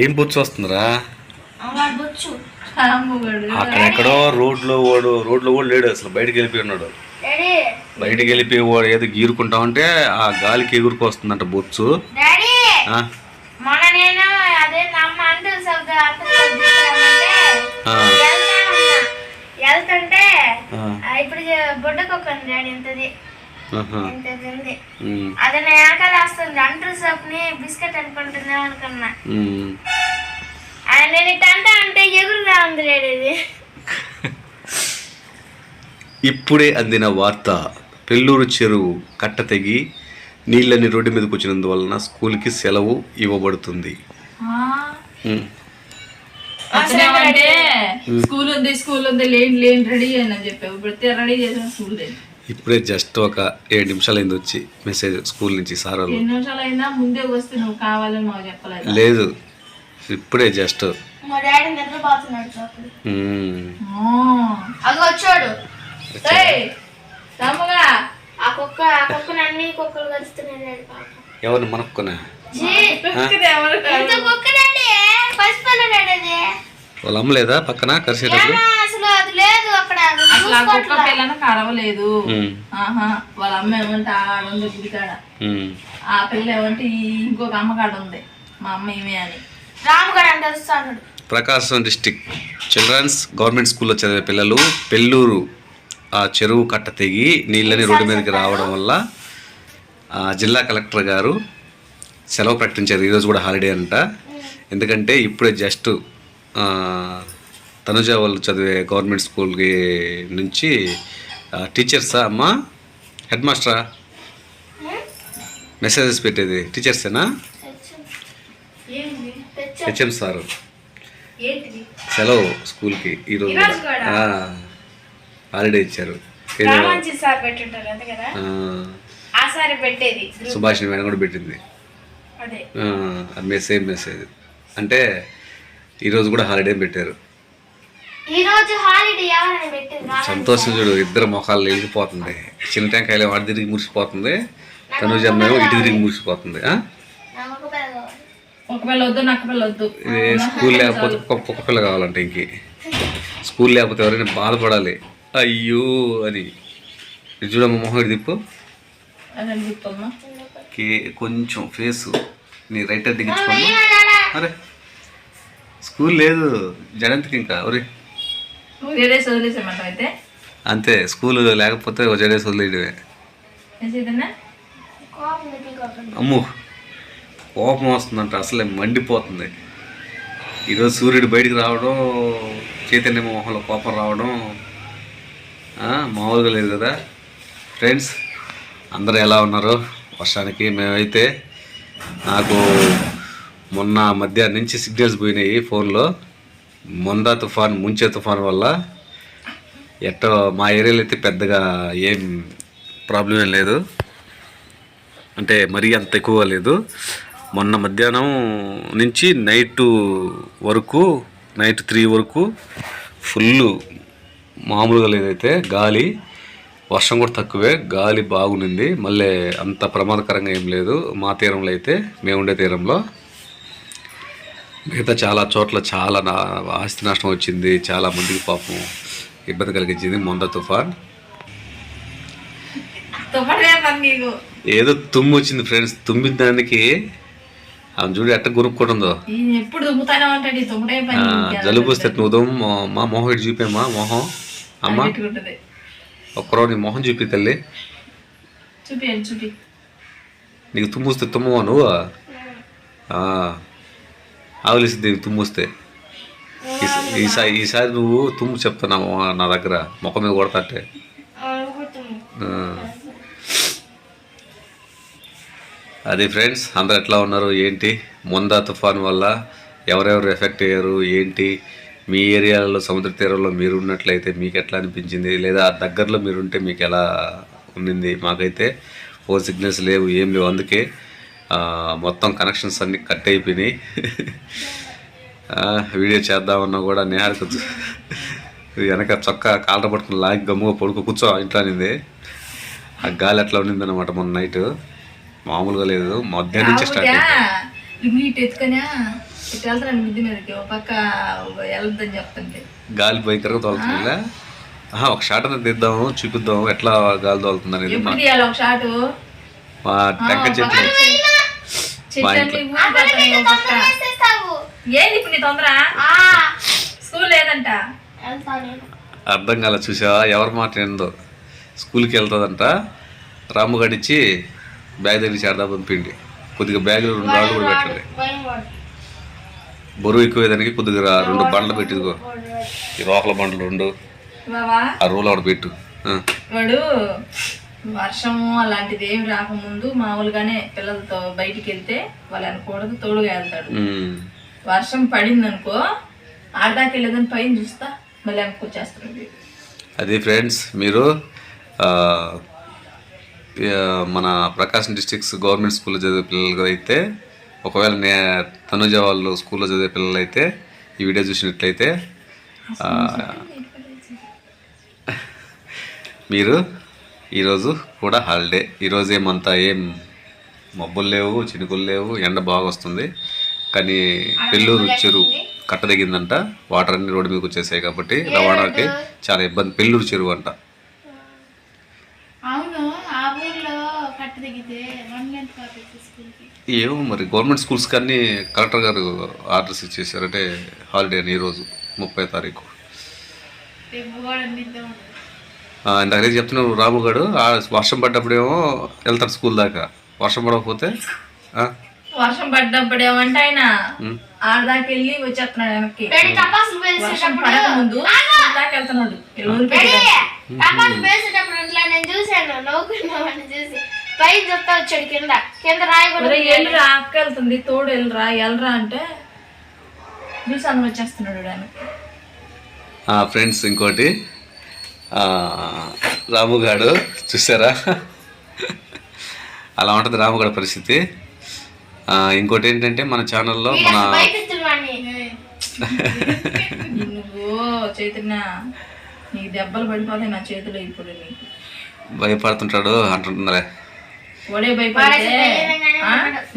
ఏం బొచ్చు వస్తుందిరా? రాముగాడు అక్కడెక్కడో రోడ్లో వాడు రోడ్లో కూడా లేడు అసలు. బయటికి వెళ్ళిపోయి ఉన్నాడు. డాడీ. బయటికి వెళ్ళిపోయి వాడు ఏదో గీరుకుంటా ఉంటే ఆ గాలికి ఎగురుకు వస్తుందంట బొచ్చు. ఇప్పుడు బొడ్డకొక్కండి డాడీ ఇంతది. అది నా వస్తుంది. అంటర్ బిస్కెట్ అనుకున్నా. నేను అంటా ఉంది ఇప్పుడే అందిన వార్త పెళ్ళూరు చెరువు కట్ట తెగి నీళ్ళని రోడ్డు మీదకి వచ్చినందువలన స్కూల్కి సెలవు ఇవ్వబడుతుంది. స్కూల్ ఉంది స్కూల్ ఉంది లేని లేని రెడీ అని చెప్పావు. ఇప్పుడు రెడీ చేసిన స్కూల్ లేదు ఇప్పుడే జస్ట్ ఒక ఏడు నిమిషాలు అయింది వచ్చి మెసేజ్ స్కూల్ నుంచి సార్ వాళ్ళు. లేదు. ఇప్పుడే జస్ట్. ఎవరు ఇంత వాళ్ళు అమ్మలేదా పక్కన కరిసేటప్పుడు? ఏమో అసలు అది లేదు అక్కడ అది అసలు ఆ కుక్క చూసుకోవట్లా. పిల్లని కరవలేదు. ఉమ్, ఆహా వాళ్ళ అమ్మ ఏమంటే ఆడుంది గుడికాడ ఉమ్. ఆ పిల్ల ఏమంటే ఈ ఇంకొక అమ్మకాడ ఉంది. మా అమ్మ ఏమే అని. రాముగాడు అంటే వస్తాడు ప్రకాశం డిస్టిక్ చిల్డ్రన్స్ గవర్నమెంట్ స్కూల్లో చదివే పిల్లలు పెళ్ళూరు ఆ చెరువు కట్ట తెగి నీళ్ళని రోడ్డు మీదకి రావడం వల్ల ఆ జిల్లా కలెక్టర్ గారు సెలవు ప్రకటించారు. ఈరోజు కూడా హాలిడే అంట. ఎందుకంటే ఇప్పుడే జస్ట్ తనుజ వాళ్ళు చదివే గవర్నమెంట్ స్కూల్కి నుంచి టీచర్సా అమ్మా? హెడ్ మాస్టరా మెసేజెస్ పెట్టేది. టీచర్సేనా హెచ్ఎం సారు. సెలవు స్కూల్కి ఈరోజు? హాలిడే ఇచ్చారు. సుభాషిణి మేడం కూడా పెట్టింది. మెసేజ్ మెసేజ్ అంటే ఈరోజు కూడా హాలిడే పెట్టారు. ఈ రోజు హాలిడే ఎవరైనా పెట్టింది రామంచి సంతోషం చూడు ఇద్దరు మొఖాలు వెళ్ళిపోతుంది చిన్న టెంకాయలు వాడి తిరిగి మురిసిపోతుంది. తనుజ మేము ఇటు తిరిగి మురిసిపోతుంది స్కూల్ లేకపోతే కుక్క పిల్ల కావాలంటే ఇంక. స్కూల్ లేకపోతే ఎవరైనా బాధపడాలి. అయ్యో అని. చూడమ్మ మొహం తిప్పు. కే కొంచెం ఫేసు నీ రైట్ హ్యాండ్ దిగించుకోండి అరే. స్కూల్ లేదు. జడంతికి ఇంకా ఒరే నువ్వు వేరే వదిలేసామంటావు అయితే? అంతే స్కూల్ లేకపోతే జడేసి వదిలేయడమే. అమ్ము కోపం వస్తుందంట అసలే మండిపోతుంది. ఈరోజు సూర్యుడు బయటికి రావడం చైతన్య మొహంలో కోపం రావడం మామూలుగా లేదు కదా. ఫ్రెండ్స్ అందరూ ఎలా ఉన్నారు? వర్షానికి మేమైతే నాకు మొన్న మధ్యాహ్నం నుంచి సిగ్నల్స్ పోయినాయి ఫోన్లో. మొందా తుఫాన్ ముంచే తుఫాన్ వల్ల ఎట్టో మా ఏరియాలో అయితే పెద్దగా ఏం ప్రాబ్లం ఏం లేదు. అంటే మరీ అంత ఎక్కువ లేదు. మొన్న మధ్యాహ్నం నుంచి నైట్ వరకు నైట్ త్రీ వరకు ఫుల్ మామూలుగా లేదైతే గాలి వర్షం కూడా తక్కువే గాలి బాగుండింది. మళ్ళీ అంత ప్రమాదకరంగా ఏం లేదు. మా తీరంలో అయితే మేము ఉండే తీరంలో. మిగతా చాలా చోట్ల చాలా నా ఆస్తి నష్టం వచ్చింది చాలా మందికి పాపం ఇబ్బంది కలిగించింది. మొంద తుఫాన్. ఏదో తుమ్ము వచ్చింది ఫ్రెండ్స్ తుమ్మిన దానికి ఆమె చూడు ఎట్ట గురుక్కుంటుందో. జలుబు వస్తే నువ్వు తుమ్ము, మా- మొహం ఇటు చూపేమ్మా మొహం. అమ్మ. ఒక్కరో నీ మొహం చూపి తల్లి. నీకు తుమ్ము వస్తే తుమ్మవా నువ్వు? ఆవలిసింది తుమ్ముస్తే. ఈసారి ఈసారి నువ్వు తుమ్ము చెప్తున్నా నా దగ్గర మొక్క మీద కొడతాంటే అది ఫ్రెండ్స్ అందరు ఎట్లా ఉన్నారు ఏంటి? ముందా తుఫాన్ వల్ల ఎవరెవరు ఎఫెక్ట్ అయ్యారు ఏంటి? మీ ఏరియాలో సముద్ర తీరంలో మీరు ఉన్నట్లయితే మీకు ఎట్లా అనిపించింది? లేదా దగ్గరలో మీరు ఉంటే మీకు ఎలా ఉండింది మాకైతే ఫోన్ సిగ్నల్స్ లేవు ఏం లేవు. అందుకే మొత్తం కనెక్షన్స్ అన్నీ కట్ అయిపోయినాయి. వీడియో చేద్దామన్నా కూడా నేహాలకు వెనక చొక్కా కాళ్ళ పట్టుకుని లాగి గమ్ముగా పడుకో కూర్చో ఇంట్లో అనింది. ఆ గాలి అట్లా ఉండింది అనమాట మొన్న నైట్ మామూలుగా లేదు. మధ్యాహ్నం నుంచి స్టార్ట్ అయింది. గాలి భయంకరంగా తోలుతుందిలే. ఆహా, ఒక షాట్ అనేది తీద్దాము చూపిద్దాము ఎట్లా గాలి తోలుతుంది అనేది మా టెంక చెట్లు చెట్లన్నీ ఊరిపోతాయి ఒక పక్క వేసేస్తావు ఏంది ఇప్పుడు నీ తొందర? ఆ, స్కూల్ లేదంట. వెళ్తా నేను అర్థం కాల చూసావా? ఎవరి మాట ఏందో? స్కూల్కి వెళ్తుందంట. రాము గడిచి బ్యాగ్ దగ్గర చేరదా పంపిండి కొద్దిగా బ్యాగులు రెండు రాళ్ళు కూడా పెట్టండి. బరువు ఎక్కువేదానికి కొద్దిగా రా- రెండు బండ్లు పెట్టిదిగో ఈ రోకల బండ్లు రెండు. ఆ రూల్ ఒకటి పెట్టు. వాడు వర్షము అలాంటిది ఏమి రాకముందు మామూలుగానే పిల్లలతో బయటికి వెళ్తే వాళ్ళు అనకూడదు తోడుగా వెళ్తాడు. వర్షం పడింది అనుకో ఆడదాకా వెళ్ళేదని పైన చూస్తా మళ్ళీ వెనక్కొచ్చేస్తాడు అది ఫ్రెండ్స్ మీరు మన ప్రకాశం డిస్ట్రిక్ట్స్ గవర్నమెంట్ స్కూల్లో చదివే పిల్లలు అయితే ఒకవేళ నే తనుజ వాళ్ళు స్కూల్లో చదివే పిల్లలు అయితే ఈ వీడియో చూసినట్లయితే మీరు? ఈరోజు కూడా హాలిడే ఈరోజు ఏమంతా ఏం మబ్బులు లేవు చినుకులు లేవు ఎండ బాగా వస్తుంది. కానీ పెళ్ళూరు చెరువు కట్ట దిగిందంట వాటర్ అన్ని రోడ్డు మీదకి వచ్చేసాయి కాబట్టి రవాణాకి చాలా ఇబ్బంది. పెళ్ళూరు చెరువు అంట. ఏమో మరి గవర్నమెంట్ స్కూల్స్ కానీ కలెక్టర్ గారు ఆర్డర్స్ ఇచ్చేసారు అంటే హాలిడే అని ఈరోజు ముప్పై తారీఖు. నేను చెప్తున్నాను రాముగాడు ఆ వర్షం పడ్డప్పుడేమో వెళ్తాడు స్కూల్ దాకా. వర్షం పడకపోతే ఆ, వర్షం పడ్డప్పుడు ఏమంటే ఆయన. ఆడదాకా వెళ్ళి వచ్చేస్తున్నాడు వెనక్కి. టపాసులు వర్షం పేసేటప్పుడు పడక ముందు దాకా వెళ్తున్నాడు. ఇలా వదిలిపెట్టేదాన్ని. టపాసులు పేసేటప్పుడు ఇట్లా నేను చూశాను నవ్వుకున్నామని చూసి. పై చెప్తా వచ్చాడు కింద. కింద ఎల్లురా అక్క వెళ్తుంది తోడు ఎల్లురా ఎల్రా అంటే చూసాను వచ్చేస్తున్నాడు ఫ్రెండ్స్ ఇంకోటి రాముగాడు చూసారా? అలా ఉంటుంది రాముగాడు పరిస్థితి. ఇంకోటి ఏంటంటే మన ఛానల్లో మన చైతన్య నీకు దెబ్బలు పడిపోతాయి నా చేతిలో ఇప్పుడు భయపడుతుంటాడు అంటుంటుందిలే ఒడే భయపడితే?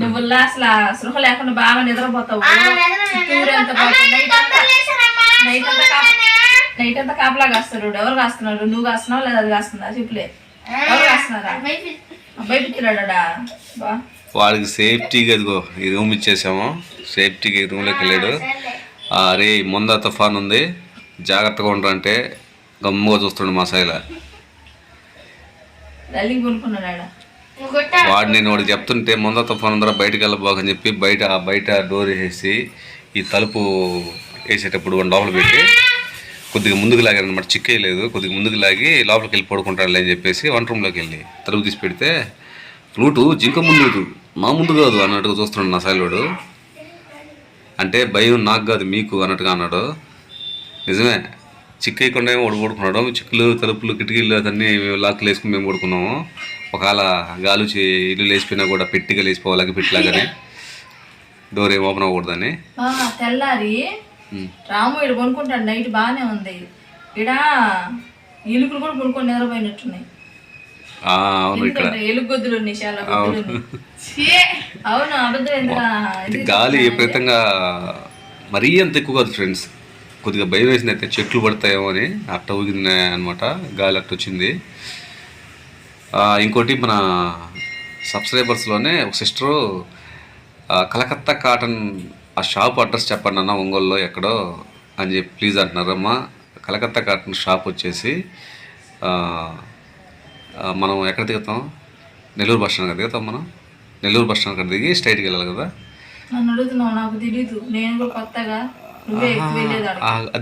నువ్వు అసలు సృహ లేకుండా బాగా నిద్రపోతావు. నైట్ అంతా నైట్ అంతా కాపలా కాస్తాడు ఎవరు కాస్తున్నాడు నువ్వు కాస్తున్నావు లేదా అది కాస్తుందా చెప్పులే ఎవరు కాస్తున్నారా అబ్బాయి పిచ్చిరాడా బా. వాడికి సేఫ్టీగా ఇదిగో ఈ రూమ్ ఇచ్చేసాము. సేఫ్టీగా ఈ రూమ్లోకి వెళ్ళాడు. ఆ, రే ముందా తుఫాన్ ఉంది. జాగ్రత్తగా ఉండరు అంటే గమ్ముగా చూస్తుండు మా సైల వాడు నేను వాడికి చెప్తుంటే ముందా తుఫాన్ ఉందరా బయటకు వెళ్ళబోకని చెప్పి బయట బయట డోర్ వేసి ఈ తలుపు వేసేటప్పుడు లోపల పెట్టి కొద్దిగా ముందుకు లాగారు అనమాట చిక్కేయలేదు కొద్దిగా ముందుకు లాగి లోపలికి వెళ్ళి పడుకుంటాడులే అని చెప్పేసి వంట రూమ్లోకి వెళ్ళి తలుపు తీసి పెడితే ఫ్లూటు జింక ముందు మా ముందు కాదు అన్నట్టుగా చూస్తున్నాడు నా సైలోడు అంటే భయం నాకు కాదు మీకు అన్నట్టుగా అన్నాడు. నిజమే. చిక్కేయకుండా ఏమో వాడు పడుకున్నాడు. చిక్కులు తలుపులు కిటికీలు అదన్నీ లాక్లు వేసుకుని మేము పడుకున్నాము. ఒకవేళ గాలి ఇల్లు లేచిపోయినా కూడా పెట్టిగా లేచిపోవాలి పెట్టిలాగానే డోర్ ఏం ఓపెన్ అవ్వకూడదని. తెల్లారి. రాము ఇక్కడ కొనుక్కుంటాడు నైట్ బాగానే ఉంది. ఇక్కడ ఎలుకలు కూడా కొనుక్కొని నిద్రపోయినట్టున్నాయి. అవును ఇక్కడ. ఎలుగొద్దులు ఉన్నాయి చాలా. అవును. అబద్ధం గాలి విపరీతంగా మరీ అంత ఎక్కువ కాదు ఫ్రెండ్స్. కొద్దిగా భయం వేసింది అయితే చెట్లు పడతాయేమో అని అట్ట ఊగింది అనమాట గాలి అట్ట వచ్చింది. ఇంకోటి మన సబ్స్క్రైబర్స్లోనే ఒక సిస్టరు కలకత్తా కాటన్ ఆ షాప్ అడ్రస్ చెప్పండి అన్న ఒంగోలులో ఎక్కడో అని చెప్పి ప్లీజ్ అంటున్నారమ్మా. కలకత్తా కాటన్ షాప్ వచ్చేసి మనం ఎక్కడ దిగుతాం? నెల్లూరు బస్ స్టాండ్ దిగుతాం మనం. నెల్లూరు బస్ స్టాండ్ దిగి స్ట్రైట్కి వెళ్ళాలి కదా.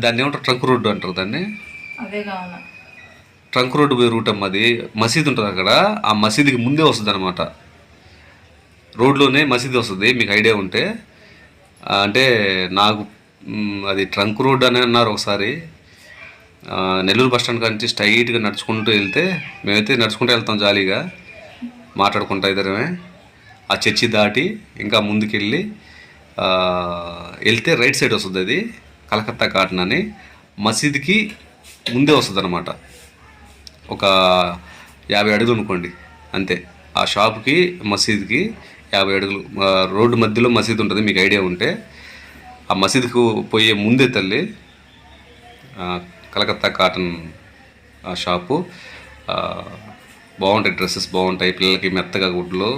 దాన్ని ఏమంటారు? ట్రంక్ రోడ్డు అంటారు దాన్ని. ట్రంక్ రోడ్డు పోయే రూట్ అమ్మ అది. మసీద్ ఉంటుంది అక్కడ. ఆ మసీదుకి ముందే వస్తుంది అనమాట రోడ్లోనే మసీద్ వస్తుంది మీకు ఐడియా ఉంటే. అంటే నాకు అది ట్రంక్ రోడ్ అని అన్నారు ఒకసారి. నెల్లూరు బస్ స్టాండ్ నుంచి స్ట్రైట్గా నడుచుకుంటూ వెళ్తే మేమైతే నడుచుకుంటూ వెళ్తాం జాలీగా మాట్లాడుకుంటా ఇద్దరమే. ఆ చర్చి దాటి ఇంకా ముందుకెళ్ళి వెళ్తే రైట్ సైడ్ వస్తుంది అది కలకత్తా కాటన్ అని. మసీద్కి ముందే వస్తుంది అనమాట ఒక యాభై అడుగులు అనుకోండి అంతే. ఆ షాప్కి మసీద్కి యాభై అడుగులు రోడ్డు మధ్యలో మసీదు ఉంటుంది మీకు ఐడియా ఉంటే. ఆ మసీదుకు పోయే ముందే తల్లి కలకత్తా కాటన్ ఆ షాపు బాగుంటాయి డ్రెస్సెస్ బాగుంటాయి. పిల్లలకి మెత్తగా గుడ్లు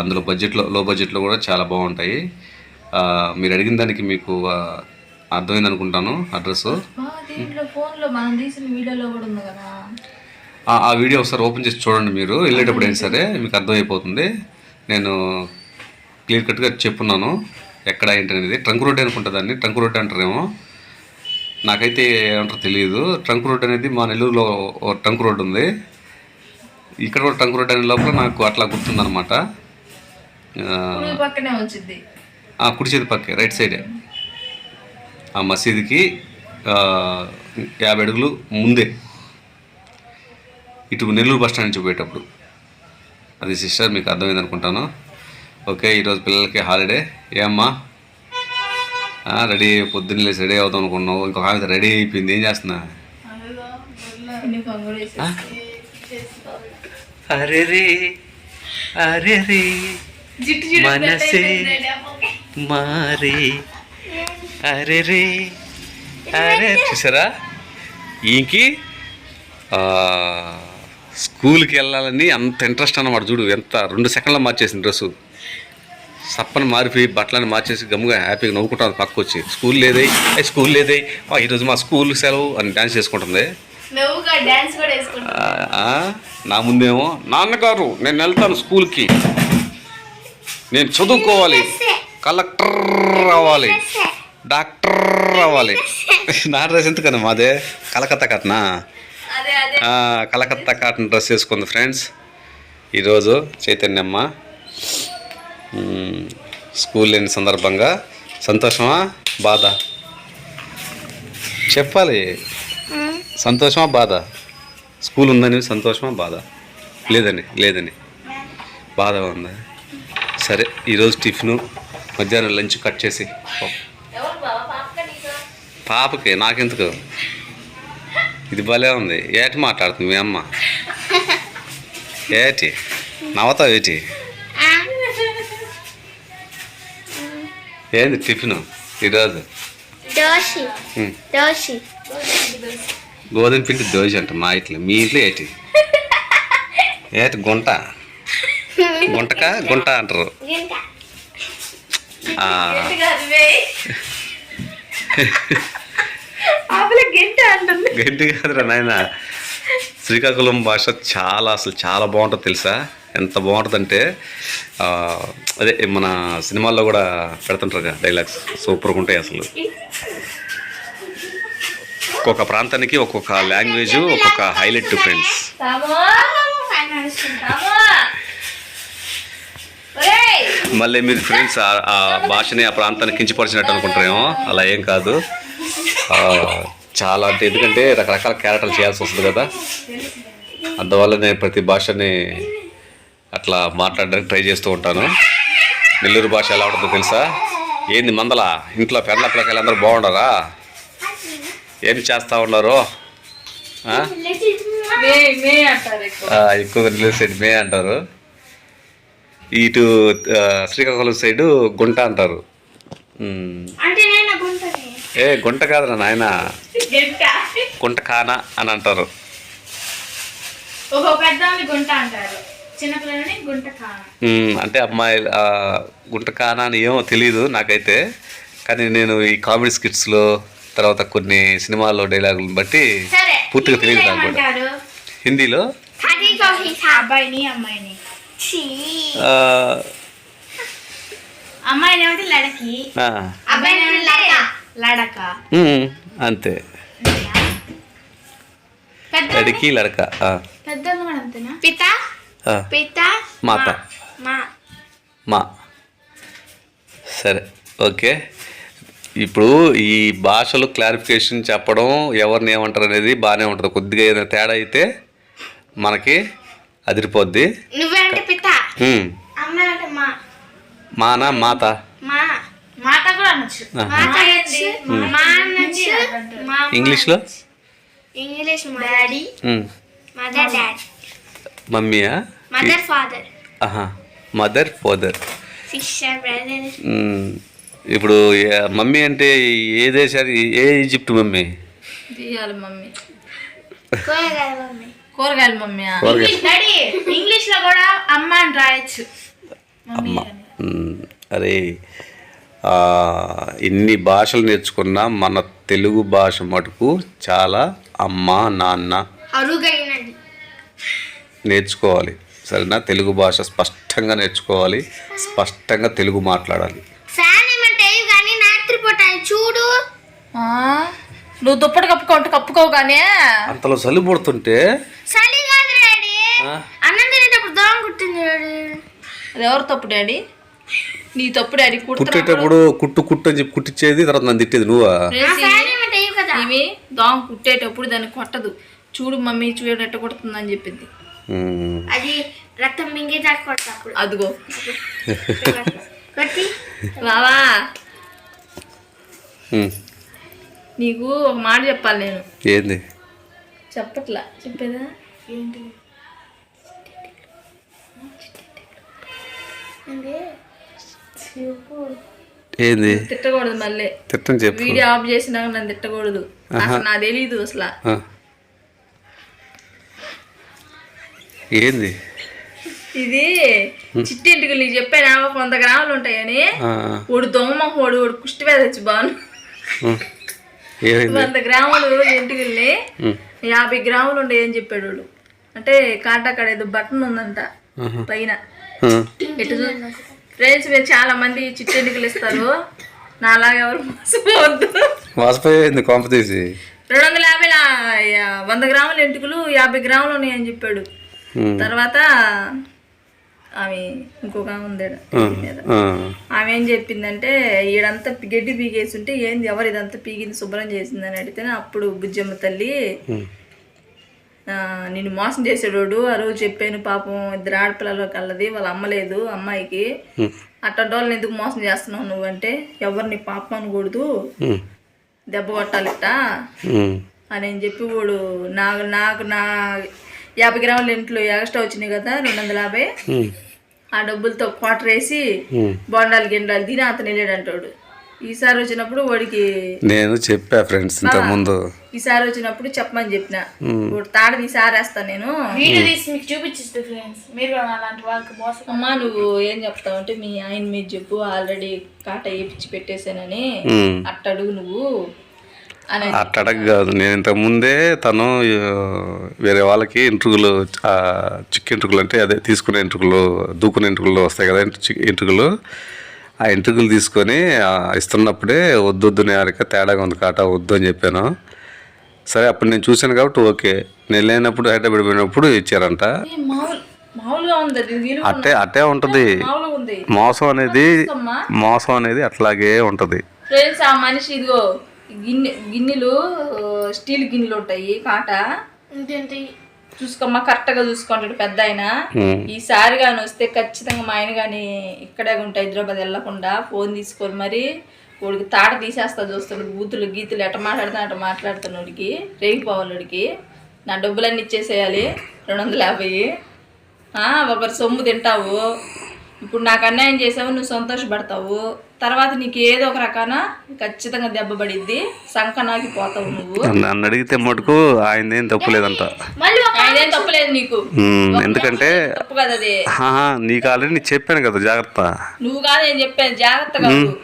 అందులో బడ్జెట్లో లో బడ్జెట్లో కూడా చాలా బాగుంటాయి. మీరు అడిగిన దానికి మీకు అర్థమైంది అనుకుంటాను అడ్రస్ ఆ వీడియో ఒకసారి ఓపెన్ చేసి చూడండి మీరు. వెళ్ళేటప్పుడు అయినా సరే మీకు అర్థమైపోతుంది. నేను క్లియర్ కట్గా చెప్పున్నాను. ఎక్కడ ఏంటి అనేది. ట్రంక్ రోడ్ అనుకుంటా దాన్ని. ట్రంక్ రోడ్ అంటారేమో. నాకైతే ఏమంటారో తెలియదు ట్రంక్ రోడ్ అనేది మా నెల్లూరులో ట్రంక్ రోడ్ ఉంది. ఇక్కడ కూడా ట్రంక్ రోడ్ అనే లోపల నాకు అట్లా గుర్తుందనమాట కుడి చేతి పక్కే రైట్ సైడే. ఆ మసీదుకి యాభై అడుగులు ముందే. ఇటు నెల్లూరు బస్ స్టాండ్ నుంచి పోయేటప్పుడు. అది సిస్టర్ మీకు అర్థమైంది అనుకుంటాను. ఓకే ఈరోజు పిల్లలకి హాలిడే. ఏమ్మా రెడీ పొద్దున్న లేసి రెడీ అవుదాం అనుకున్నావు. ఇంకొక ఆమె రెడీ అయిపోయింది. ఏం చేస్తున్నా? అరే రే అరే రే మనసే మారే. అరే రే అరే చూసారా? ఆ, స్కూల్కి వెళ్ళాలని అంత ఇంట్రెస్ట్ అన్నమాట చూడు ఎంత రెండు సెకండ్లో మార్చేసింది డ్రెస్సు. సప్పని మారిపోయి బట్టలను మార్చేసి గమ్ముగా హ్యాపీగా నవ్వుకుంటాను పక్కకు వచ్చి. స్కూల్ లేదే స్కూల్ లేదే ఈరోజు మా స్కూల్ సెలవు అని డ్యాన్స్ చేసుకుంటుంది. నా ముందేమో నాన్నగారు నేను వెళ్తాను స్కూల్కి. నేను చదువుకోవాలి. కలెక్టర్ అవ్వాలి. డాక్టర్ అవ్వాలి. నా డ్రెస్ ఎందుకన్నా మాదే? కలకత్తా కట్నా? కలకత్తా కాటన్ డ్రెస్ వేసుకుంది ఫ్రెండ్స్. ఈరోజు చైతన్యమ్మ. మ్మ్, స్కూల్ లేని సందర్భంగా. సంతోషమా? బాధ? చెప్పాలి. సంతోషమా బాధ? స్కూల్ ఉందని సంతోషమా బాధ? లేదని లేదని. బాధ ఉందా? సరే ఈరోజు టిఫిన్. మధ్యాహ్నం లంచ్ కట్ చేసి. పాపకి నాకెందుకు? ఇది భలే ఉంది. ఏటి మాట్లాడుతుంది మీ అమ్మ? ఏటి? నవ్వుతావు ఏటి? ఏంది టిఫిన్ ఈరోజు? దోషి ఉమ్, దోషి గోధుమ పిండి దోశ అంట మా ఇంట్లో. మీ ఇంట్లో ఏటి? ఏటి గుంట? గుంటక? గుంట అంటారు. గింట. ఆ, గట్టి కాదురా నాయన. శ్రీకాకుళం భాష చాలా అసలు చాలా బాగుంటుంది తెలుసా? ఎంత బాగుంటుందంటే అదే మన సినిమాల్లో కూడా పెడుతుంటారు కదా డైలాగ్స్. సూపర్గా ఉంటాయి అసలు. ఒక్కొక్క ప్రాంతానికి ఒక్కొక్క లాంగ్వేజ్ ఒక్కొక్క హైలైట్ ఫ్రెండ్స్ మళ్ళీ మీరు ఫ్రెండ్స్ ఆ భాషని ఆ ప్రాంతాన్ని కించపరిచినట్టు అనుకుంటారేమో. అలా ఏం కాదు. చాలా అంటే ఎందుకంటే రకరకాల క్యారెక్టర్లు చేయాల్సి వస్తుంది కదా. అందువల్ల నేను ప్రతి భాషని అట్లా మాట్లాడడానికి ట్రై చేస్తూ ఉంటాను. నెల్లూరు భాష ఎలా ఉంటుందో తెలుసా? ఏంది మందల? ఇంట్లో పెండ్ల పిల్లకాయలు అందరూ బాగుండరా? ఏం చేస్తూ ఉన్నారు? ఎక్కువ. నెల్లూరు సైడ్ మే అంటారు. ఇటు శ్రీకాకుళం సైడు గుంట అంటారు. అంటే నేను ఏ గుంట కాదురా నాయన. గంట గుంట కాన అని అంటారు. అంటే అమ్మాయి ఆ, గుంట కాన అని ఏమో తెలియదు నాకైతే. కానీ నేను ఈ కామెడీ స్కిట్స్లో తర్వాత కొన్ని సినిమాల్లో డైలాగులను బట్టి పూర్తిగా తెలియదు నాకు కూడా. హిందీలో? అబ్బాయిని అమ్మాయిని ఆ, అమ్మాయిని ఏమంటే లడకి. ఆ, అబ్బాయిని ఏమంటే లడక. అంతే. లడికి లడక పిత. పిత. మాత. మా. మా. సరే ఓకే. ఇప్పుడు ఈ భాషలో క్లారిఫికేషన్ చెప్పడం ఎవరిని ఏమంటారు అనేది బాగానే ఉంటుంది. కొద్దిగా ఏదైనా తేడా అయితే మనకి అదిరిపోద్ది. మానా మాత? మా. మాట కూడా అనొచ్చు మా అనొచ్చు. English daddy. Mother dad. మమ్మీయా? Mother father. ఆహా మదర్ ఫాదర్. Sister brother. ఇప్పుడు మమ్మీ అంటే ఏ దేశానికి ఏ ఈజిప్ట్ మమ్మీ? మమ్మీ. కూరగాయల మమ్మీ. కూరగాయలు మమ్మీ కూరగాయ డాడీ ఇంగ్లీష్లో కూడా అమ్మ అని రాయొచ్చు. అమ్మ. మ్మ్. అరే ఆ, ఇన్ని భాషలు నేర్చుకున్న మన తెలుగు భాష మటుకు చాలా అమ్మ నాన్న అరుగైనది. నేర్చుకోవాలి. సరేనా? తెలుగు భాష స్పష్టంగా నేర్చుకోవాలి. స్పష్టంగా తెలుగు మాట్లాడాలి. చూడు. నువ్వు దుప్పటి కప్పుకుంటూ కప్పుకోవు కానీ అంతలో చలి పుడుతుంటే చలి కాదు డాడీ. ఆ, అన్నం తినేటప్పుడు దోమ కుట్టింది డాడీ. అది ఎవరు తప్పు డాడీ? నీ తప్పు డాడీ కుడుతున్నప్పుడు కుట్టేటప్పుడు కుట్టు కుట్టు అని చెప్పి కుట్టించేది తర్వాత నన్ను తిట్టేది నువ్వా? ఇవి దోమ కుట్టేటప్పుడు దాన్ని కొట్టదు. చూడు మమ్మీ చూడు ఎట్ట కొడుతుందని చెప్పింది. అది రక్తం మింగే దాకా కొడతా అప్పుడు. అదిగో. కొట్టి. బావా. నీకు ఒక మాట చెప్పాలి నేను. ఏంది? చెప్పట్లా. చెప్పేదా? ఏంటి. ఏంది? తిట్టకూడదు మళ్ళీ. తిట్టని చెప్పు. వీడియో ఆఫ్ చేసినాక నన్ను తిట్టకూడదు. అసలు నాకు తెలీదు అసలు. ఏంది? ఇది చిట్టింటికి నీకు చెప్పాను వంద గ్రాములు ఉంటాయని. ఓడు దొమ్మ ఓడు ఓడు కుష్టి మీద వచ్చి బాను. వంద గ్రాములు ఎంటుకల్ని. యాభై గ్రాములు ఉంటాయని చెప్పాడు వాడు. అంటే కాటా కాడ ఏదో బటన్ ఉందంట. పైన. ఎటు ఫ్రెండ్స్ మీరు చాలా మంది చిట్టెంటుకలు ఇస్తారు. నాలాగా ఎవరు మోసపోవద్దు. వాసిపోయింది కొంప తీసి రెండు వందల యాభై వంద గ్రాముల ఎంటుకలు యాభై గ్రాములు ఉన్నాయని చెప్పాడు. తర్వాత ఆమె ఇంకొక ఉంది మీద. ఆమె ఏం చెప్పిందంటే ఈడంతా గడ్డి పీకేసి ఉంటే ఏంది ఎవరు ఇదంతా పీకింది శుభ్రం చేసిందని అడిగితేనే అప్పుడు బుజ్జమ్మ తల్లి నిన్ను మోసం చేసేటోడు ఆ రోజు చెప్పాను పాపం ఇద్దరు ఆడపిల్లలు కలది వాళ్ళ అమ్మలేదు అమ్మాయికి మ్మ్. అట్టంటి వాళ్ళని ఎందుకు మోసం చేస్తున్నావు నువ్వంటే ఎవరిని పాపం అనకూడదు. దెబ్బ కొట్టాలిట. అని చెప్పి వాడు నాకు నాకు నా యాభై గ్రాముల ఇంట్లో ఎక్స్ట్రా వచ్చినాయి కదా రెండు వందల యాభై. ఆ డబ్బులతో క్వార్టర్ వేసి. బొండాలు గిండాలు తిని అతను వెళ్ళాడంటాడు ఈసారి వచ్చినప్పుడు వాడికి నేను చెప్పా ఫ్రెండ్స్ ఇంతకుముందు. ఈసారి వచ్చినప్పుడు చెప్పమని చెప్పిన. వాడు తాడది ఈసారి వేస్తాను నేను. వీడియో తీసి మీకు ఫ్రెండ్స్. మీరు అలాంటి వాళ్ళకి మోసం అమ్మా నువ్వు ఏం చెప్తావు అంటే మీ ఆయన మీద చెప్పు ఆల్రెడీ కాట వేపించి పెట్టేశానని. మ్మ్. అట్ట అడుగు నువ్వు. అని అట్టడక కాదు. నేను ఇంతకుముందే తను ఆ, వేరే వాళ్ళకి ఇంట్రుకలు చిక్కు ఇంట్రుకలు అంటే అదే తీసుకునే ఇంట్రుకలు దూకునే ఇంట్రుకలు వస్తాయి కదా ఇంటు- ఇంట్రుకలు. ఆ ఇంట్రుకలు తీసుకొని ఇస్తున్నప్పుడే వద్దు వద్దు నేరక తేడాగా ఉంది కాట వద్దు అని చెప్పాను. సరే అప్పుడు నేను చూశాను కాబట్టి ఓకే. నేను లేనప్పుడు హైదరాబాద్ పోయినప్పుడు ఇచ్చారంట. అట్టే అట్టే ఉంటుంది. మోసం అనేది మోసం అనేది అట్లాగే ఉంటుంది. ఫ్రెండ్స్ ఆ మనిషి ఇదిగో గిన్నె గిన్నెలు స్టీల్ గిన్నెలు ఉంటాయి కాట. చూసుకోమ్మా కరెక్ట్గా చూసుకుంటాడు పెద్ద ఆయన. ఈసారి కానీ వస్తే ఖచ్చితంగా మా ఆయన కానీ ఇక్కడే ఉంటా హైదరాబాద్ వెళ్ళకుండా ఫోన్ తీసుకొని మరి. వాడికి తాట తీసేస్తా చూస్తాడు బూతులు గీతులు ఎట్ట మాట్లాడుతా అట్ట మాట్లాడుతున్నాడికి రేగిపోవాలడికి నా డబ్బులన్నీ ఇచ్చేసేయాలి రెండు వందల యాభై ఒకరి సొమ్ము తింటావు. ఇప్పుడు నాకు అన్యాయం చేసావు నువ్వు సంతోషపడతావు. తర్వాత నీకు ఏదో ఒక రకాన ఖచ్చితంగా దెబ్బ పడిద్ది సంక నాకి పోతావు నువ్వు. నన్ను అడిగితే మటుకు ఆయనదేం తప్పు లేదంట. మళ్ళీ ఒక ఆయనేం తప్పలేదు నీకు. ఉమ్, ఎందుకంటే తప్పు కదా అది. ఆహా, నీకు ఆల్రెడీ చెప్పాను కదా జాగ్రత్త. నువ్వు కాదు నేను చెప్పాను జాగ్రత్తగా ఉండు.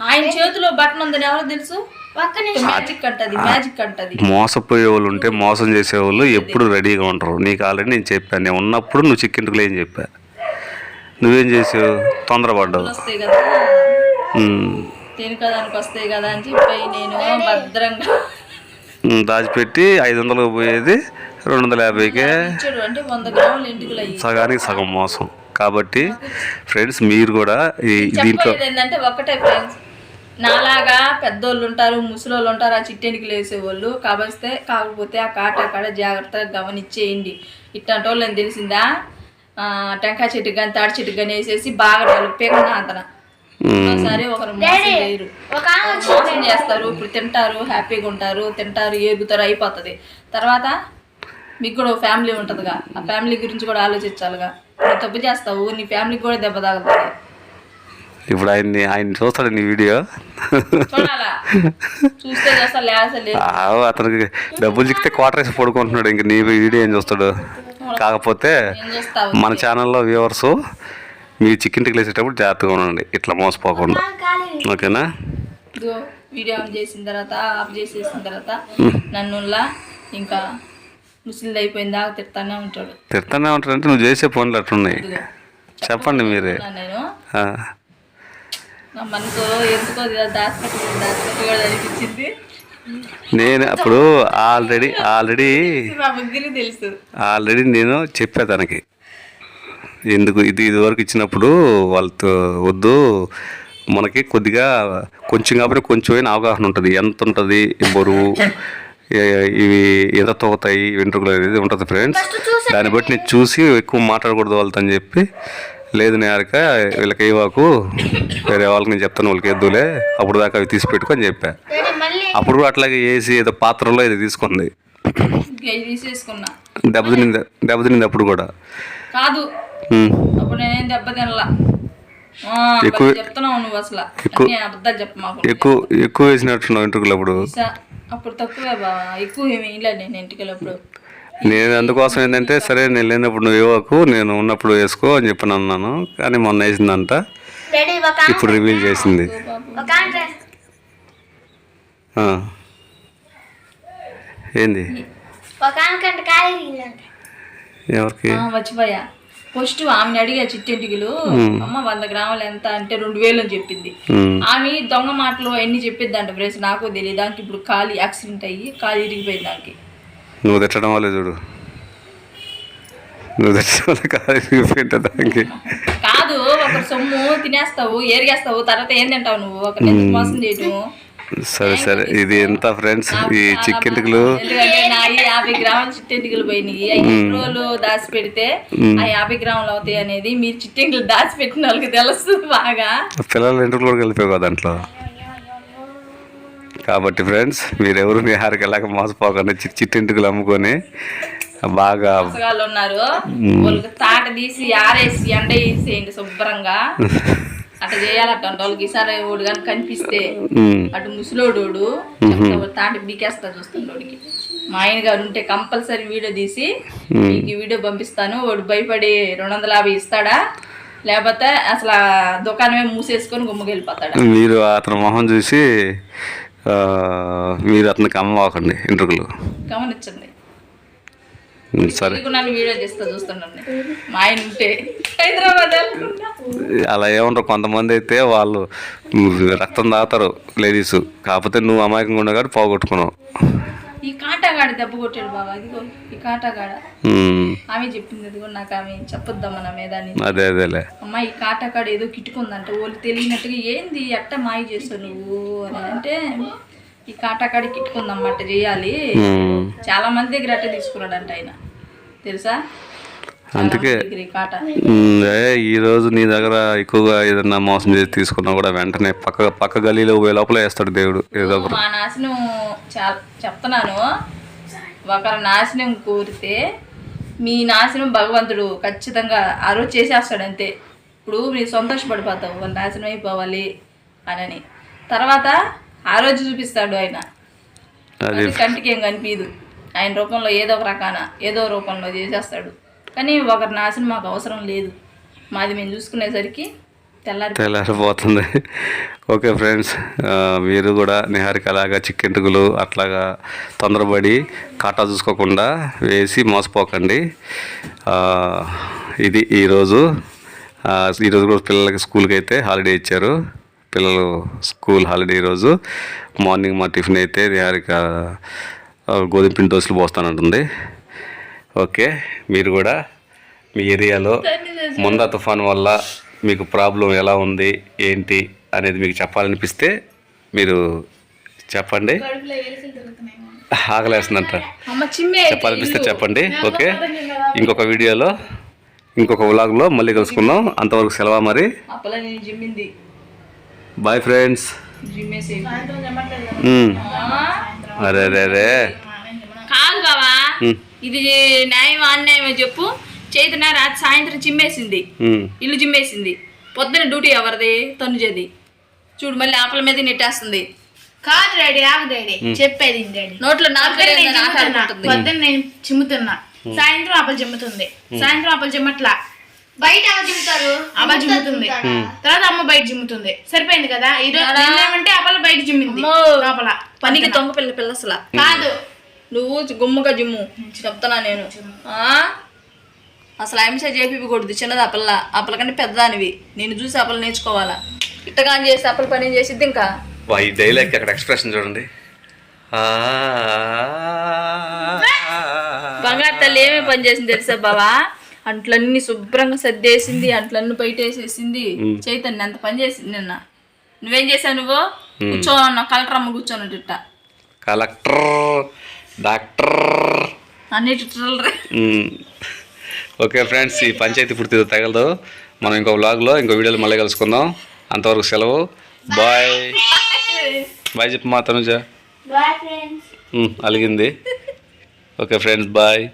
ఆయన చేతిలో బటన్ ఉందని ఎవరు తెలుసు? ఒక్క నిమిషం. మ్యాజిక్ అంటది మ్యాజిక్ అంటది. మోసపోయే వాళ్ళు ఉంటే మోసం చేసేవాళ్ళు ఎప్పుడు రెడీగా ఉంటారు నీకు ఆల్రెడీ నేను చెప్పాను నేను ఉన్నప్పుడు నువ్వు చిక్కింటుకులు ఏం చెప్పా. నువ్వేం చేసావు? తొందరపడ్డావు. తినకదానికి వస్తాయి కదా. అని చెప్పి నేను భద్రంగా. దాచిపెట్టి ఐదు వందలకు పోయేది రెండు వందల యాభైకే సగానికి సగం మోసం. కాబట్టి ఫ్రెండ్స్ మీరు కూడా ఈ దీంట్లో ఏంటంటే ఒక్కటే ఫ్రెండ్స్ నాలాగా పెద్దోళ్ళు ఉంటారు ముసలోళ్ళు ఉంటారు ఆ చిట్టెనికి లేసేవాళ్ళు. కాబట్టి కాకపోతే ఆ కాట కాడ జాగ్రత్తగా గమనిచ్చేయండి. ఇట్లాంటి వాళ్ళు అని తెలిసిందా? టెంకాయ చెట్టుకు కానీ తాడి చెట్టుకు కానీ వేసేసి బాగా పీకన అతన ఒకరు మోసం చేస్తారు ఇప్పుడు తింటారు హ్యాపీగా ఉంటారు తింటారు ఏగుతారు అయిపోతుంది. తర్వాత మీకు కూడా ఫ్యామిలీ ఉంటుందిగా. ఆ ఫ్యామిలీ గురించి కూడా ఆలోచించాలిగా. నువ్వు తప్పు చేస్తావు నీ ఫ్యామిలీకి కూడా దెబ్బ తగులుతుంది. ఇప్పుడు ఆయన్ని ఆయన చూస్తాడు నీ వీడియో. చూడాలా? చూస్తే అతనికి డబ్బులు చిక్కితే క్వార్టర్ వేసి పడుకుంటున్నాడు ఇంక నీ వీడియో ఏం చూస్తాడు? కాకపోతే మన ఛానల్లో వ్యూవర్స్ మీ చికెన్ వేసేటప్పుడు జాగ్రత్తగా ఉండండి. ఇట్లా మోసపోకుండా. ఓకేనా? వీడియో ఆన్ చేసిన తర్వాత ఆఫ్ చేసేసిన తర్వాత నన్నులా ఇంకా ముసిలిది అయిపోయిన దాకా తిడతానే ఉంటాడు. తిడతానే ఉంటారంటే నువ్వు చేసే పనులు అట్లున్నాయి. చెప్పండి మీరే. నేను. మనసు ఎందుకో దాచిపెట్టి దాచిపెట్టి కూడా అనిపించింది నేను అప్పుడు ఆల్రెడీ ఆల్రెడీ తెలుసు. ఆల్రెడీ నేను చెప్పా తనకి. ఎందుకు ఇది ఇదివరకు ఇచ్చినప్పుడు వాళ్ళతో వద్దు మనకి కొద్దిగా కొంచెం కాబట్టి కొంచెం అవగాహన ఉంటుంది. ఎంత ఉంటుంది? బరువు ఇవి ఎంత తోగుతాయి వెంట్రుకలు అనేది ఉంటుంది ఫ్రెండ్స్ దాన్ని బట్టి నేను చూసి ఎక్కువ మాట్లాడకూడదు వాళ్ళతో అని చెప్పి లేదు నేరక వీళ్ళకి ఇవ్వకు వేరే వాళ్ళకి నేను చెప్తాను వాళ్ళకి ఎద్దులే అప్పుడు దాకా అవి తీసి పెట్టుకో అని చెప్పా. డాడీ మళ్ళీ అప్పుడు కూడా అట్లాగే వేసి ఏదో పాత్రలో ఇది తీసుకుంది. తీసేసుకున్నా. దెబ్బతినింది దెబ్బతినింది అప్పుడు కూడా. కాదు. ఉమ్. అప్పుడు నేనేం దెబ్బ తినలా. ఆ, ఎక్కువ- భలే చెప్తున్నావు నువ్వు అసలు. ఎక్కువ- అన్నీ అబద్ధాలు చెప్ప మాకు. ఎక్కువ ఎక్కువ వేసినట్టున్నావు వెంట్రుకలు అప్పుడు ఈసా, అప్పుడు తక్కువే బావా ఎక్కువ ఏమి వేయలేదు నేను ఇంటికి వెళ్ళినప్పుడు నేను అందుకోసం ఏంటంటే సరే నేను లేనప్పుడు నువ్వు ఇవ్వకు నేను ఉన్నప్పుడు వేసుకో అని చెప్పి అన్నాను. కానీ మొన్న వేసిందంట. ఇప్పుడు రివీల్ చేసింది. ఏంది? ఖాళీ ఎవరికి? ఆ, మర్చిపోయా. ఫస్ట్ ఆమెను అడిగా చిట్టెంటికలు అమ్మ వంద గ్రాములు ఎంత అంటే రెండు వేలు అని చెప్పింది. ఆమె దొంగ మాటలు అన్ని చెప్పిద్దంట ఫ్రెండ్స్ నాకు తెలియదు దానికి ఇప్పుడు కాలు యాక్సిడెంట్ అయ్యి కాలు ఇరిగిపోయింది దానికి నువ్వు తిట్టడం వల్లే చూడు. నువ్వు తిట్టడం వల్ల కాదు పెట్ట దానికి. కాదు ఒక సొమ్ము తినేస్తావు ఏరిగేస్తావు తర్వాత ఏం తింటావు నువ్వు? ఒక మోసం చేయటం. సరే సరే. ఇది ఎంత ఫ్రెండ్స్? ఈ ఈ యాభై గ్రాముల చిట్టెంటికలు పోయినాయి. రోజులు దాచి పెడితే ఆ యాభై గ్రాములు అవుతాయి అనేది మీరు చిట్టెంటికలు దాచి పెట్టిన వాళ్ళకి తెలుస్తుంది బాగా. పిల్లల వెంట్రుకలు కూడా కదా దాంట్లో? కాబట్టి ఫ్రెండ్స్ మీరెవరు మీ హారికి ఎలాగ మోసపోకుండా. చిట్టి చిట్టింటికలు అమ్ముకొని బాగా ఉన్నారు. తాట తీసి ఆరేసి ఎండ వేసేయండి శుభ్రంగా. అట్లా చేయాలట వాళ్ళకి ఈసారి ఓడు కానీ కనిపిస్తే అటు ముసలోడోడు చెప్తా, తాటి బీకేస్తా చూస్తుండోడికి మా ఆయన గారు ఉంటే కంపల్సరీ వీడియో తీసి నీకు వీడియో పంపిస్తాను. వాడు భయపడి రెండు వందల యాభై ఇస్తాడా? లేకపోతే అసలు దుకాణమే మూసేసుకొని గుమ్మకి వెళ్ళిపోతాడా? మీరు అతని మొహం చూసి ఆ, మీరు అతనికి అమ్మవాకండి వెంట్రుకలు గమనించండి. సరే. నన్ను వీడియో చేస్తా మా ఆయన ఉంటే. హైదరాబాద్. అలా ఏమంటారు కొంతమంది అయితే వాళ్ళు రక్తం తాగుతారు లేడీస్. కాకపోతే నువ్వు అమాయకంగా ఉండగా పోగొట్టుకున్నావు ఈ కాటాగాడ దెబ్బ కొట్టాడు బాబా ఇదిగో ఈ కాటాగాడ. ఆమె చెప్పింది ఇదిగో నాకు ఆమె చెప్పొద్దమ్మా నా మీద అదే అదేలే. అమ్మ ఈ కాటాకాడ ఏదో కిట్టుకుందంట వాళ్ళు తెలియనట్టుగా ఏంది ఎట్ట మాయ చేసావు నువ్వు? అని అంటే ఈ కాటాకాడ కిట్టుకుందమ్మ అట్ట చేయాలి చాలా మంది దగ్గర అట్ట తీసుకున్నాడంట ఆయన. తెలుసా? అందుకే. ఈ రోజు నీ దగ్గర ఎక్కువగా ఏదన్నా మోసం చేసి తీసుకున్నా కూడా వెంటనే పక్క పక్క గలీలో పోయే లోపల వేస్తాడు దేవుడు ఏదో ఒకరు మా నాశనం చెప్తున్నాను. ఒకరి నాశనం కోరితే మీ నాశనం భగవంతుడు ఖచ్చితంగా ఆ రోజు చేసేస్తాడు అంతే. ఇప్పుడు మీరు సంతోషపడిపోతావు నాశనం అయిపోవాలి అని తర్వాత ఆ రోజు చూపిస్తాడు ఆయన. కంటికి ఏం కనిపించదు ఆయన రూపంలో ఏదో ఒక రకాన ఏదో రూపంలో చేసేస్తాడు. కానీ ఒకరి నాశనం మాకు అవసరం లేదు. మాది మేము చూసుకునేసరికి తెల్లారి తెల్లారిపోతుంది. ఓకే ఫ్రెండ్స్ మీరు కూడా నిహారిక అలాగా చిక్కెంటుకులు అట్లాగా తొందరపడి కాటా చూసుకోకుండా వేసి మోసపోకండి. ఇది ఈరోజు. ఈరోజు కూడా పిల్లలకి స్కూల్కి అయితే హాలిడే ఇచ్చారు. పిల్లలు స్కూల్ హాలిడే రోజు మార్నింగ్ మా టిఫిన్ అయితే నిహారిక గోధుమ పిండి దోశలు పోస్తానంటుంది. ఓకే మీరు కూడా మీ ఏరియాలో ముందా తుఫాన్ వల్ల మీకు ప్రాబ్లం ఎలా ఉంది ఏంటి అనేది మీకు చెప్పాలనిపిస్తే మీరు చెప్పండి. ఆకలేస్తుందంట. చెప్పాలనిపిస్తే చెప్పండి. ఓకే ఇంకొక వీడియోలో ఇంకొక వ్లాగ్లో మళ్ళీ కలుసుకుందాం. అంతవరకు సెలవు మరి? జిమ్మింది. బాయ్ ఫ్రెండ్స్ జిమ్మేసి అరే అరే అరే. కాదు బావా. ఉమ్. ఇది న్యాయం అన్యాయమో చెప్పు. చైతన్య రాత్రి సాయంత్రం చిమ్మేసింది. ఉమ్. ఇల్లు చిమ్మేసింది. పొద్దున డ్యూటీ ఎవరిది? తనుజది. చూడు మళ్ళీ ఆపల మీద నెట్టేస్తుంది. కాదు డాడీ ఆగు డాడీ. చెప్పేది డాడీ? నోట్లో నాలుగు ఆడుకుంటుంది పొద్దున్న నేను చిమ్ముతున్నా. సాయంత్రం అప్పలు చిమ్ముతుంది. సాయంత్రం అప్పలు చిమ్మట్లా. బయట అప్పలు చిమ్ముతుంది తర్వాత అమ్మ బయట చిమ్ముతుంది సరిపోయింది కదా ఈ రోజు ఏమంటే అప్పలు బయట అమ్మో. లోపల పనికి దొంగ పిల్ల పిల్ల అసలు కాదు నువ్వు గుమ్మగా జిమ్ము చెప్తున్నా నేను ఆ? అసలు హింస చేపికూడదు చిన్నది ఆ పిల్ల ఆ పిల్ల కంటే పెద్దదానివి నేను చూసి ఆ పిల్ల నేర్చుకోవాలా ఇట్టగా చేసి అప్పల పని చేసిద్ది ఇంకా వా ఈ డైలాగ్ అక్కడ ఎక్స్ప్రెషన్ చూడండి ఆ. బంగారు తల్లి ఏమేమి పని చేసింది తెలుసా బావా అంట్లన్నీ శుభ్రంగా సర్దేసింది అంట్లన్నీ బయట వేసేసింది చైతన్య ఎంత పని చేసింది నిన్న. నువ్వేం చేసావు నువ్వు? కూర్చోన్నావు కలెక్టర్ అమ్మ కూర్చోను ఇట్ట కలెక్టర్ డాక్టర్. అన్నిటి. ఓకే ఫ్రెండ్స్ ఈ పంచాయతీ పూర్తి తగలదు. మనం ఇంకో వ్లాగ్లో ఇంకో వీడియోలో మళ్ళీ కలుసుకుందాం. అంతవరకు సెలవు. బాయ్ బాయ్ చెప్పు మా తనుజ. అలిగింది. Okay friends bye